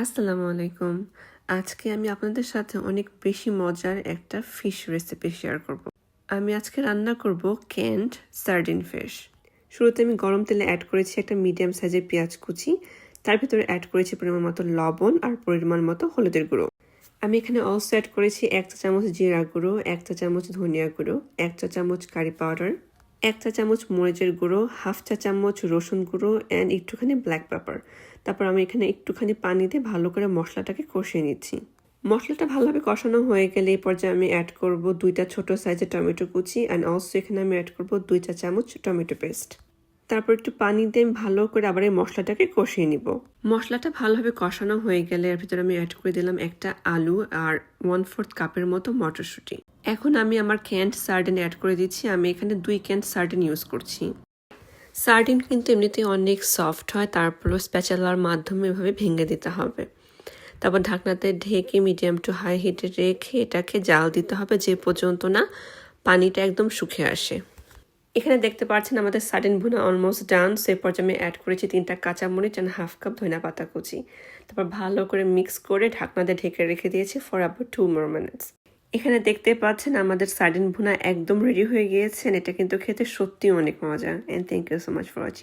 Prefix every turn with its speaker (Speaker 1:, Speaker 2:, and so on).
Speaker 1: আসসালামু আলাইকুম। আজকে আমি আপনাদের সাথে অনেক বেশি মজার একটা ফিশ রেসিপি শেয়ার করব। আমি আজকে রান্না করব ক্যান্ড সার্ডিন ফিশ শুরুতে আমি গরম তেলে অ্যাড করেছি একটা মিডিয়াম সাইজের পেঁয়াজ কুচি। তার ভিতরে অ্যাড করেছি পরিমাণ মতো লবণ আর পরিমাণ মতো হলুদের গুঁড়ো। আমি এখানে অলসো অ্যাড করেছি এক চা চামচ জিরা গুঁড়ো, এক চা চামচ ধনিয়া গুঁড়ো, এক চা চামচ কারি পাউডার এক চা চামচ মরিচের গুঁড়ো, হাফ চা চামচ রসুন গুঁড়ো অ্যান্ড একটুখানি ব্ল্যাক পেপার তারপর আমি এখানে একটুখানি পানি দিয়ে ভালো করে মশলাটাকে কষিয়ে নিচ্ছি। মশলাটা ভালোভাবে কষানো হয়ে গেলে এই পর্যায়ে আমি অ্যাড করব দুইটা ছোট সাইজের টমেটো কুচি অ্যান্ড অলসো এখানে আমি অ্যাড করব দুই চা চামচ টমেটো পেস্ট তারপর একটু পানি দিয়ে আমি ভালো করে আবার এই মশলাটাকে কষিয়ে নিব। মশলাটা ভালোভাবে কষানো হয়ে গেলে এর ভিতরে আমি অ্যাড করে দিলাম একটা আলু আর ওয়ান ফোর্থ কাপের মতো মটরশুঁটি। এখন আমি আমার ক্যান্ড সার্ডেন অ্যাড করে দিচ্ছি। আমি এখানে দুই ক্যান্ড সার্ডেন ইউজ করছি। সার্ডিন কিন্তু এমনিতে অনেক সফট হয়, তারপরও স্প্যাচালার মাধ্যমে এভাবে ভেঙে দিতে হবে। তারপর ঢাকনাতে ঢেকে মিডিয়াম টু হাই হিটে রেখে এটাকে জাল দিতে হবে, যে পর্যন্ত না পানিটা একদম শুকিয়ে আসে। এখানে দেখতে পাচ্ছেন আমাদের সাডেন ভুনা অলমোস্ট ডান সে পর্যায়ে আমি অ্যাড করেছি তিনটা কাঁচামরিচ অ্যান্ড হাফ কাপ ধনা পাতা কুচি। তারপর ভালো করে মিক্স করে ঢাকনাতে ঢেকে রেখে দিয়েছি ফর আবার টু মোর মিনিটস এখানে দেখতে পাচ্ছেন আমাদের সাডেন ভুনা একদম রেডি হয়ে গিয়েছেন এটা কিন্তু খেতে সত্যি অনেক মজা। And thank you so much for watching